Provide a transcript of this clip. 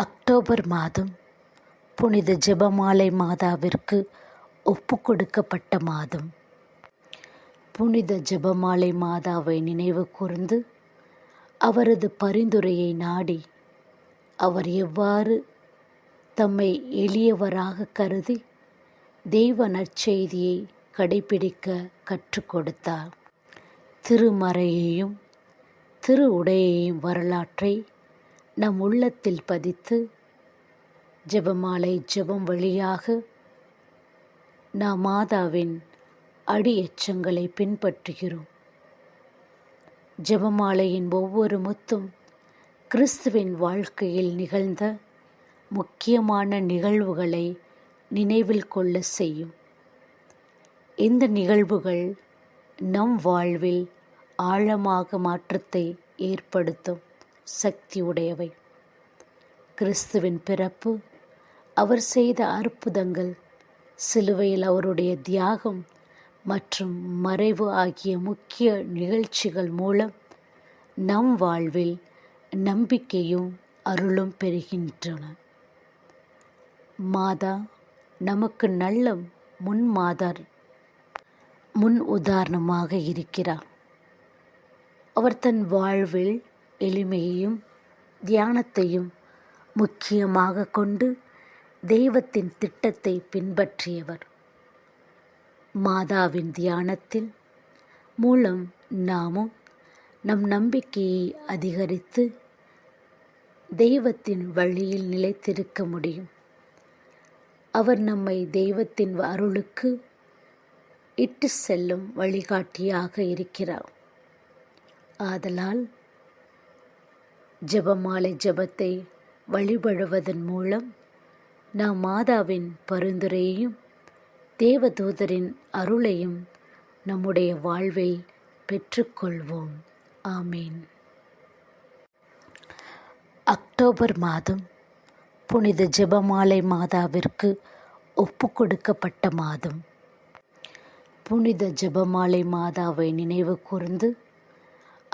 October மாதம் புனித ஜெபமாலை மாதாவிற்கு ஒப்புக்கொடுக்கப்பட்ட மாதம். புனித ஜெபமாலை மாதாவை நினைவு கூர்ந்து அவரது பரிந்துரையை நாடி அவர் எவ்வாறு தம்மை எளியவராக கருதி தெய்வ நற்செய்தியை கடைபிடிக்க கற்றுக் கொடுத்தார். திருமறையையும் திரு உடையையும் வரலாற்றை நம் உள்ளத்தில் பதித்து ஜெபமாலை ஜெபம் வழியாக நாம் மாதாவின் அடி எச்சங்களை பின்பற்றுகிறோம். ஜெபமாலையின் ஒவ்வொரு முத்தும் கிறிஸ்துவின் வாழ்க்கையில் நிகழ்ந்த முக்கியமான நிகழ்வுகளை நினைவில் கொள்ள செய்யும். இந்த நிகழ்வுகள் நம் வாழ்வில் ஆழமாக மாற்றத்தை ஏற்படுத்தும். சக்தி உடையவை கிறிஸ்துவின் பிறப்பு அவர் செய்த அற்புதங்கள் சிலுவையில் அவருடைய தியாகம் மற்றும் மறைவு ஆகிய முக்கிய நிகழ்ச்சிகள் மூலம் நம் வாழ்வில் நம்பிக்கையும் அருளும் பெறுகின்றன. மாதா நமக்கு நல்ல முன் மாதர் முன் உதாரணமாக இருக்கிறார். அவர் தன் வாழ்வில் எளிமையையும் தியானத்தையும் முக்கியமாக கொண்டு தெய்வத்தின் திட்டத்தை பின்பற்றியவர். மாதாவின் தியானத்தில் மூலம் நாமும் நம் நம்பிக்கையை அதிகரித்து தெய்வத்தின் வழியில் நிலைத்திருக்க முடியும். அவர் நம்மை தெய்வத்தின் அருளுக்கு இட்டு செல்லும் வழிகாட்டியாக இருக்கிறார். ஆதலால் ஜெபமாலை ஜெபத்தை வழிபடுவதன் மூலம் நாம் மாதாவின் பரிந்துரையையும் தேவதூதரின் அருளையும் நம்முடைய வாழ்வில் பெற்றுக்கொள்வோம். ஆமீன். அக்டோபர் மாதம் புனித ஜெபமாலை மாதாவிற்கு ஒப்புக்கொடுக்கப்பட்ட மாதம். புனித ஜெபமாலை மாதாவை நினைவு கூர்ந்து